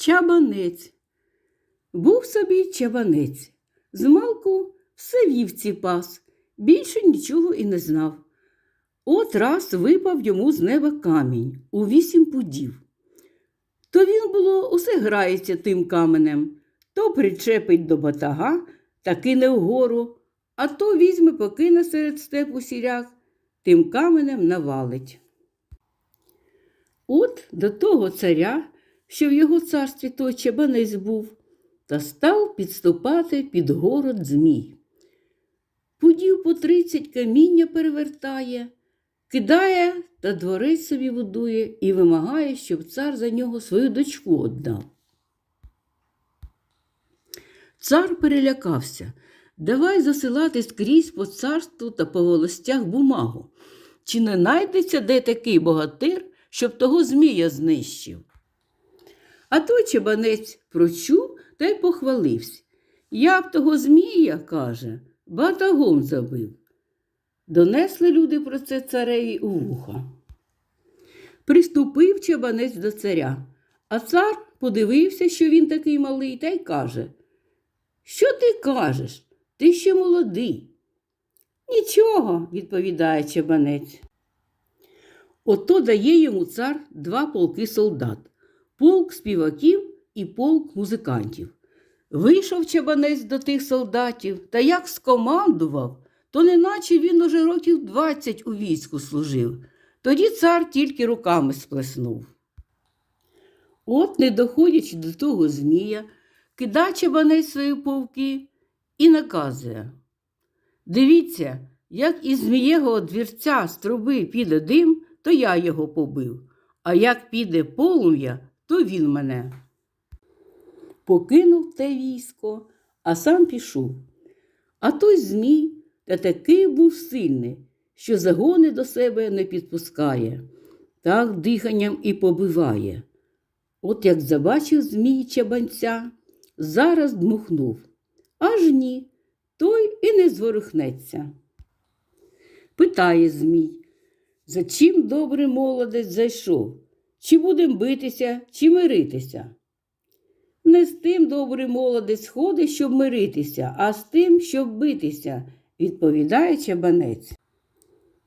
Чабанець. Був собі чабанець. Змалку все вівці пас, більше нічого і не знав. От раз випав йому з неба камінь у вісім пудів. То він було усе грається тим каменем, то причепить до батага та кине вгору, а то візьме покине серед степу сіряк, тим каменем навалить. От до того царя, що в його царстві той чебанець був, та став підступати під город Змій. Пудів по тридцять каміння перевертає, кидає та дворець собі будує і вимагає, щоб цар за нього свою дочку оддав. Цар перелякався. Давай засилати скрізь по царству та по волостях бумагу. Чи не найдеться де такий богатир, щоб того Змія знищив? А той чебанець прочув та й похвалився. Я б того Змія, каже, батагом забив. Донесли люди про це цареві у вуха. Приступив чебанець до царя, а цар подивився, що він такий малий, та й каже: Що ти кажеш? Ти ще молодий. Нічого, відповідає чебанець. Ото дає йому цар два полки солдат полк співаків і полк музикантів. Вийшов чебанець до тих солдатів та як скомандував, то неначе він уже років двадцять у війську служив. Тоді цар тільки руками сплеснув. От, не доходячи до того Змія, кидає чебанець свої повки і наказує. Дивіться, як із змієго двірця з труби піде дим, то я його побив, а як піде полум'я, то він мене. Покинув те військо, а сам пішов. А той Змій та такий був сильний, що загони до себе не підпускає, так диханням і побиває. От як забачив Змій чабанця, зараз дмухнув. Аж ні, той і не зворухнеться. Питає Змій, за чим добрий молодець зайшов? Чи будем битися, чи миритися? Не з тим добрий молодець ходить, щоб миритися, а з тим, щоб битися, відповідає чабанець.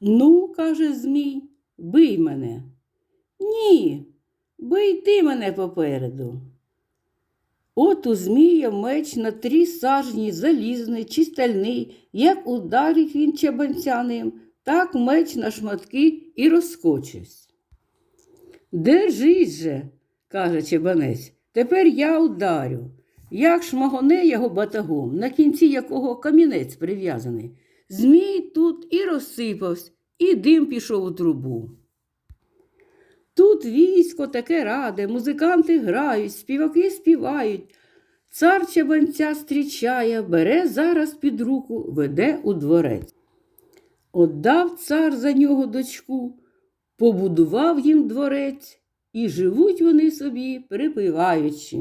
Ну, каже Змій, бий мене. Ні, бий ти мене попереду. От у Змія меч на три сажні залізний чи стальний, як ударить він чабанця ним, так меч на шматки і розскочився. Держись же, каже чебанець, тепер я ударю. Як шмагоне його батагом, на кінці якого камінець прив'язаний. Змій тут і розсипався, і дим пішов у трубу. Тут військо таке раде, музиканти грають, співаки співають. Цар чабанця зустрічає, бере зараз під руку, веде у дворець. Отдав цар за нього дочку, побудував їм дворець, і живуть вони собі, припиваючи.